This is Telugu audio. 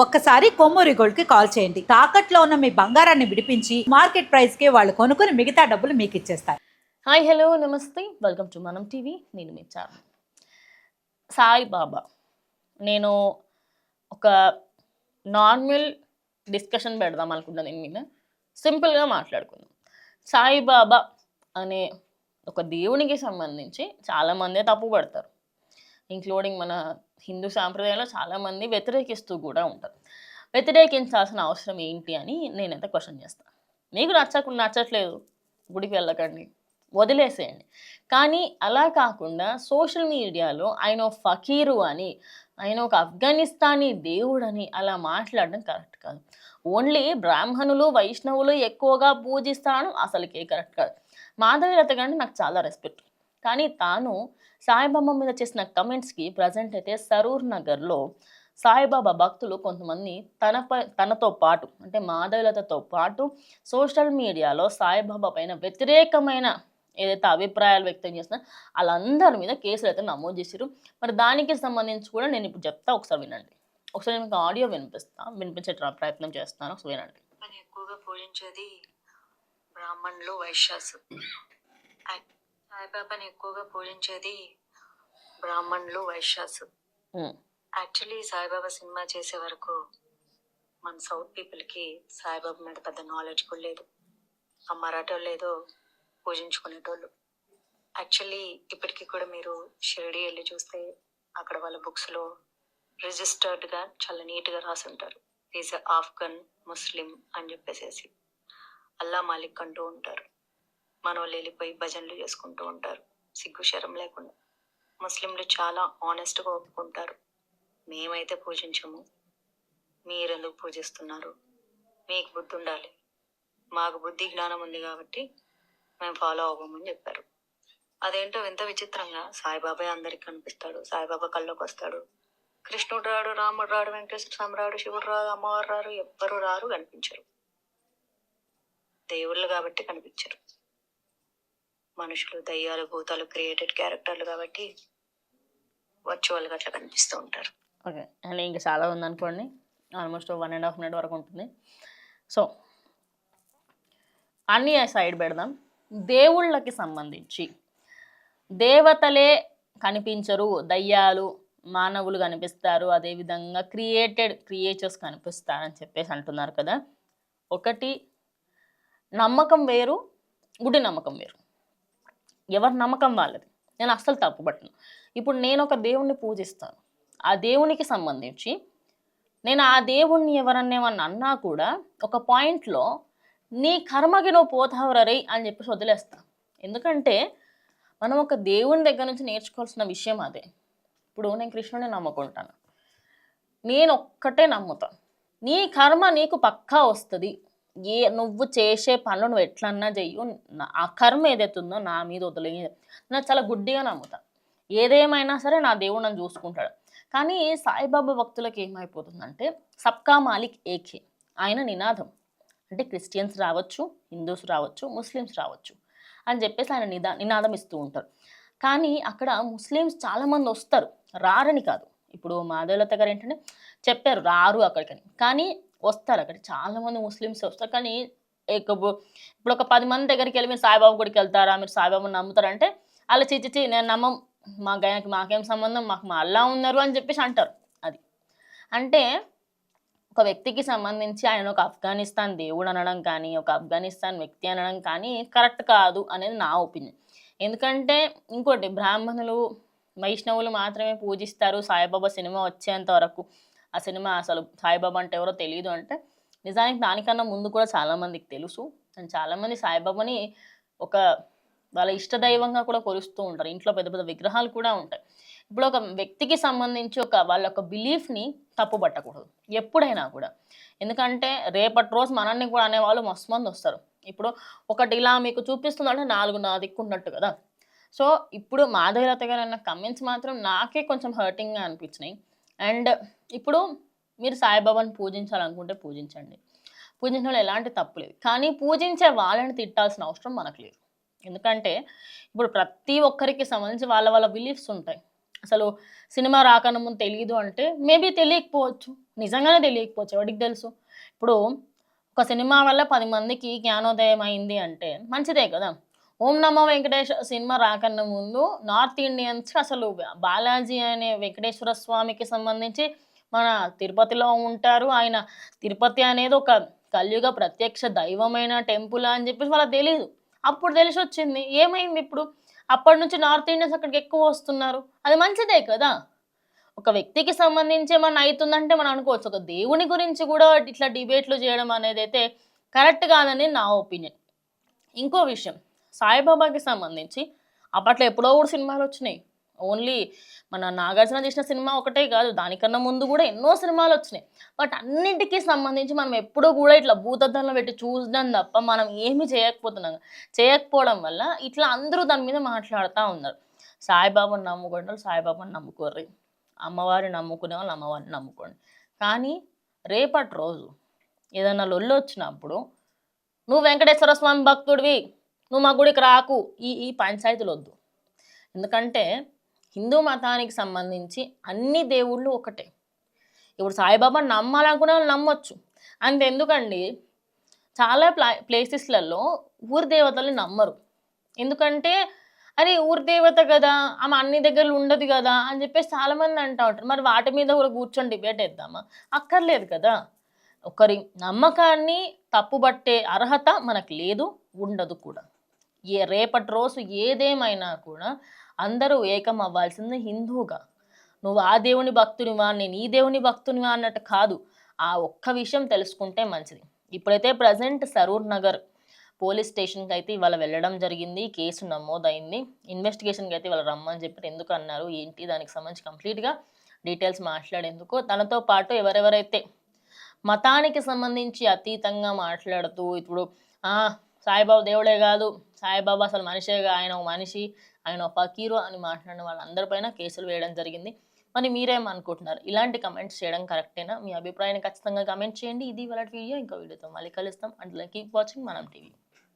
ఒక్కసారి కొమ్మూరి గోల్డ్కి కాల్ చేయండి. తాకట్లో ఉన్న మీ బంగారాన్ని విడిపించి మార్కెట్ ప్రైస్కి వాళ్ళు కొనుక్కుని మిగతా డబ్బులు మీకు ఇచ్చేస్తారు. హాయ్ హలో నమస్తే. Welcome to Manam TV. నేను మీ చారు సాయిబాబా నేను ఒక నార్మల్ డిస్కషన్ పెడదాం అనుకుంటున్నాను దీని మీద. సింపుల్గా మాట్లాడుకుందాం. సాయిబాబా అనే ఒక దేవునికి సంబంధించి చాలామంది తప్పు పడతారు. ఇంక్లూడింగ్ మన హిందూ సాంప్రదాయంలో చాలామంది వ్యతిరేకిస్తూ కూడా ఉంటారు. వ్యతిరేకించాల్సిన అవసరం ఏంటి అని నేనైతే క్వశ్చన్ చేస్తాను మీకు నచ్చకుండా నచ్చట్లేదు. గుడికి వెళ్ళకండి. వదిలేసేయండి. కానీ అలా కాకుండా సోషల్ మీడియాలో ఆయన ఫకీరు అని ఆయన ఒక ఆఫ్ఘనిస్తానీ దేవుడని అలా మాట్లాడడం కరెక్ట్ కాదు. ఓన్లీ బ్రాహ్మణులు వైష్ణవులు ఎక్కువగా పూజిస్తాను అసలుకే కరెక్ట్ కాదు. మాధవీలత గారిని నాకు చాలా రెస్పెక్ట్. కానీ తాను సాయిబాబా మీద చేసిన కమెంట్స్కి ప్రజెంట్ అయితే సరూర్ నగర్లో సాయిబాబా భక్తులు కొంతమంది తనపై తనతో పాటు అంటే మాధవలతతో పాటు సోషల్ మీడియాలో సాయిబాబా పైన వ్యతిరేకమైన ఏదైతే అభిప్రాయాలు వ్యక్తం చేసినా వాళ్ళందరి మీద కేసులు అయితే నమోదు చేశారు మరి దానికి సంబంధించి కూడా నేను ఇప్పుడు చెప్తా ఒకసారి వినండి. ఒకసారి నేను మీకు ఆడియో వినిపిస్తా వినిపించే ప్రయత్నం చేస్తాను ఒకసారి వినండి. ఎక్కువగా పూజించేది బ్రాహ్మణులు వైశ్యాసు. సాయిబాబాని ఎక్కువగా పూజించేది బ్రాహ్మణులు వైశ్యాసు. యాక్చువల్లీ సాయిబాబా సినిమా చేసే వరకు మన సౌత్ పీపుల్కి సాయిబాబా మీద పెద్ద నాలెడ్జ్ కూడా లేదు. ఆ మరాఠీ వాళ్ళు ఏదో పూజించుకునేటోళ్ళు. యాక్చువల్లీ ఇప్పటికీ కూడా మీరు షిరిడి వెళ్ళి చూస్తే అక్కడ వాళ్ళ బుక్స్లో రిజిస్టర్డ్గా చాలా నీట్గా రాసి ఉంటారు. ఈజ్ ఆఫ్ఘన్ ముస్లిం అని చెప్పేసేసి. అల్లా మాలిక్ అంటూ ఉంటారు. మన వెళ్ళిపోయి భజనలు చేసుకుంటూ ఉంటారు. సిగ్గు శరం లేకుండా. ముస్లింలు చాలా ఆనెస్ట్గా ఒప్పుకుంటారు. మేమైతే పూజించము. మీరెందుకు పూజిస్తున్నారు? మీకు బుద్ధి ఉండాలి. మాకు బుద్ధి జ్ఞానం ఉంది కాబట్టి మేము ఫాలో అవ్వమని చెప్పారు. అదేంటో వింత విచిత్రంగా సాయిబాబా అందరికి కనిపిస్తాడు. సాయిబాబా కళ్ళలోకి వస్తాడు. కృష్ణుడు రాడు రాముడు రాడు వెంకటేశ్వర స్వామి రాడు శివుడు రాడు అమ్మవారు రారు ఎవ్వరు రారు కనిపించరు. దేవుళ్ళు కాబట్టి కనిపించరు. మనుషులు దయ్యాలు భూతాలు క్రియేటెడ్ క్యారెక్టర్లు కాబట్టి వర్చువల్గా అట్లా కనిపిస్తూ ఉంటారు. ఓకే. అండ్ ఇంకా చాలా ఉందనుకోండి almost one and half minute వరకు ఉంటుంది. సో అన్నీ సైడ్ పెడదాం. దేవుళ్ళకి సంబంధించి దేవతలే కనిపించరు దయ్యాలు మానవులు కనిపిస్తారు అదేవిధంగా క్రియేటెడ్ క్రియేచర్స్ కనిపిస్తారని చెప్పేసి అంటున్నారు కదా. ఒకటి నమ్మకం వేరు గుడి నమ్మకం వేరు. ఎవరి నమ్మకం వాళ్ళది. నేను అస్సలు తప్పుపట్టను. ఇప్పుడు నేను ఒక దేవుణ్ణి పూజిస్తాను. ఆ దేవునికి సంబంధించి నేను ఆ దేవుణ్ణి ఎవరన్నా అన్నా కూడా ఒక పాయింట్లో నీ కర్మకి నువ్వు పోతావురై అని చెప్పేసి వదిలేస్తా. ఎందుకంటే మనం ఒక దేవుని దగ్గర నుంచి నేర్చుకోవాల్సిన విషయం అదే. ఇప్పుడు నేను కృష్ణుని నమ్ముకుంటాను. నేను ఒక్కటే నమ్ముతాను. నీ కర్మ నీకు పక్కా వస్తుంది. ఏ నువ్వు చేసే పనులు నువ్వు ఎట్లన్నా చెయ్యు. నా- ఆ కర్మ ఏదైతుందో నా మీద వదిలే నేను చాలా గుడ్డిగా నమ్ముతా. ఏదేమైనా సరే నా దేవుడు నన్ను చూసుకుంటాడు. కానీ సాయిబాబా భక్తులకు ఏమైపోతుందంటే సబ్కా మాలిక్ ఏకే. ఆయన నినాదం. అంటే క్రిస్టియన్స్ రావచ్చు హిందూస్ రావచ్చు ముస్లిమ్స్ రావచ్చు అని చెప్పేసి ఆయన నిదా నినాదం ఇస్తూ ఉంటారు. కానీ అక్కడ ముస్లిమ్స్ చాలామంది వస్తారు. రారని కాదు. ఇప్పుడు మాధవలత గారు ఏంటంటే చెప్పారు రారు అక్కడికని. కానీ వస్తారు అక్కడ. చాలామంది ముస్లిమ్స్ వస్తారు. కానీ ఇప్పుడు ఒక పది మంది దగ్గరికి వెళ్ళి మీరు సాయిబాబా గుడికి వెళ్తారా? మీరు సాయిబాబుని నమ్ముతారంటే అలా చిచ్చిచి నేను నమ్మం. మా గయానికి మాకేం సంబంధం? మాకు మా అల్లా ఉన్నారు అని చెప్పేసి అంటారు అది. అంటే ఒక వ్యక్తికి సంబంధించి ఆయన ఒక ఆఫ్ఘనిస్తాన్ దేవుడు అనడం కానీ ఒక ఆఫ్ఘనిస్తాన్ వ్యక్తి అనడం కానీ కరెక్ట్ కాదు అనేది నా ఒపీనియన్. ఎందుకంటే ఇంకోటి బ్రాహ్మణులు వైష్ణవులు మాత్రమే పూజిస్తారు సాయిబాబా సినిమా వచ్చేంత వరకు. ఆ సినిమా అసలు సాయిబాబా అంటే ఎవరో తెలియదు అంటే నిజానికి దానికన్నా ముందు కూడా చాలామందికి తెలుసు. అండ్ చాలామంది సాయిబాబాని ఒక వాళ్ళ ఇష్ట దైవంగా కూడా కొలుస్తూ ఉంటారు. ఇంట్లో పెద్ద పెద్ద విగ్రహాలు కూడా ఉంటాయి. ఇప్పుడు ఒక వ్యక్తికి సంబంధించి ఒక వాళ్ళ యొక్క బిలీఫ్ని తప్పుపట్టకూడదు ఎప్పుడైనా కూడా. ఎందుకంటే రేపటి రోజు మనల్ని కూడా అనేవాళ్ళు మస్తు మంది వస్తారు. ఇప్పుడు ఒకటి ఇలా మీకు చూపిస్తుందంటే నాలుగు నా దిక్కున్నట్టు కదా. సో ఇప్పుడు మాధవీలత గారు అన్న కమెంట్స్ మాత్రం నాకే కొంచెం హర్టింగ్గా అనిపించినాయి. అండ్ ఇప్పుడు మీరు సాయిబాబాని పూజించాలనుకుంటే పూజించండి. పూజించడం ఎలాంటి తప్పు లేదు. కానీ పూజించే వాళ్ళని తిట్టాల్సిన అవసరం మనకు లేదు. ఎందుకంటే ఇప్పుడు ప్రతి ఒక్కరికి సంబంధించి వాళ్ళ వాళ్ళ బిలీఫ్స్ ఉంటాయి. అసలు సినిమా రాకన్నా తెలియదు అంటే మేబీ తెలియకపోవచ్చు. నిజంగానే తెలియకపోవచ్చు. ఎవరికి తెలుసు? ఇప్పుడు ఒక సినిమా వల్ల పది మందికి జ్ఞానోదయం అయింది అంటే మంచిదే కదా. ఓం నమో వెంకటేశ్వర సినిమా రాకన్నా ముందు నార్త్ ఇండియన్స్ అసలు బాలాజీ అనే వెంకటేశ్వర స్వామికి సంబంధించి మన తిరుపతిలో ఉంటారు. ఆయన తిరుపతి అనేది ఒక కలియుగ ప్రత్యక్ష దైవమైన టెంపుల్ అని చెప్పేసి వాళ్ళకి తెలియదు అప్పుడు తెలిసి వచ్చింది ఏమైంది ఇప్పుడు? అప్పటి నుంచి నార్త్ ఇండియన్స్ అక్కడికి ఎక్కువ వస్తున్నారు. అది మంచిదే కదా? ఒక వ్యక్తికి సంబంధించి ఏమన్నా అవుతుందంటే మనం అనుకోవచ్చు. ఒక దేవుని గురించి కూడా ఇట్లా డిబేట్లు చేయడం అనేది అయితే కరెక్ట్ కాదని నా ఒపీనియన్. ఇంకో విషయం సాయిబాబాకి సంబంధించి. అప్పట్లో ఎప్పుడో కూడా సినిమాలు వచ్చినాయి. ఓన్లీ మన నాగార్జున చేసిన సినిమా ఒకటే కాదు దానికన్నా ముందు కూడా ఎన్నో సినిమాలు వచ్చినాయి. బట్ అన్నింటికి సంబంధించి మనం ఎప్పుడూ కూడా ఇట్లా భూతద్దంలో పెట్టి చూసడం తప్ప మనం ఏమీ చేయకపోతున్నాం. చేయకపోవడం వల్ల ఇట్లా అందరూ దాని మీద మాట్లాడుతూ ఉన్నారు. సాయిబాబాని నమ్ముకునే వాళ్ళు సాయిబాబాని నమ్ముకోర్రి. అమ్మవారిని నమ్ముకునే వాళ్ళు అమ్మవారిని నమ్ముకోండి. కానీ రేపటి రోజు ఏదైనా లొల్లు వచ్చినప్పుడు నువ్వు వెంకటేశ్వర స్వామి భక్తుడివి. నువ్వు మా గుడికి రాకు. ఈ ఈ పంచాయతీలు వద్దు ఎందుకంటే హిందూ మతానికి సంబంధించి అన్ని దేవుళ్ళు ఒకటే. ఇప్పుడు సాయిబాబా నమ్మాలనుకునే వాళ్ళు నమ్మొచ్చు. అంత ఎందుకండి చాలా ప్లా ప్లేసెస్లలో ఊరి దేవతలు నమ్మరు. ఎందుకంటే అరే ఊరి దేవత కదా ఆమె అన్ని దగ్గరలు ఉండదు కదా అని చెప్పేసి చాలామంది అంటూ ఉంటారు. మరి వాటి మీద కూడా కూర్చొని డిబేట్ వేద్దామా అక్కర్లేదు కదా. ఒకరి నమ్మకాన్ని తప్పుబట్టే అర్హత మనకు లేదు ఉండదు కూడా. ఏ రేపటి రోజు ఏదేమైనా కూడా అందరూ ఏకం అవ్వాల్సింది హిందువుగా. నువ్వు ఆ దేవుని భక్తునివా నేను ఈ దేవుని భక్తునివా అన్నట్టు కాదు. ఆ ఒక్క విషయం తెలుసుకుంటే మంచిది. ఇప్పుడైతే ప్రజెంట్ సరూర్ నగర్ పోలీస్ స్టేషన్కి అయితే ఇవాళ వెళ్ళడం జరిగింది. కేసు నమోదైంది. ఇన్వెస్టిగేషన్కి అయితే ఇవాళ రమ్మని చెప్పి ఎందుకు అన్నారు ఏంటి దానికి సంబంధించి కంప్లీట్గా డీటెయిల్స్ మాట్లాడేందుకు. తనతో పాటు ఎవరెవరైతే మతానికి సంబంధించి అతీతంగా మాట్లాడుతూ ఇప్పుడు "ఆ, సాయిబాబా దేవుడే కాదు సాయిబాబా అసలు మనిషేగా ఆయన ఒక మనిషి ఆయన ఒక ఫకీరు అని మాట్లాడిన వాళ్ళందరిపైన కేసులు వేయడం జరిగింది. మరి మీరేమనుకుంటున్నారు ఇలాంటి కమెంట్స్ చేయడం కరెక్టేనా మీ అభిప్రాయాన్ని ఖచ్చితంగా కమెంట్ చేయండి. ఇది వాళ్ళ వీడియో. ఇంకో వీడియోతో మళ్ళీ కలుస్తాం. And keep watching Manam TV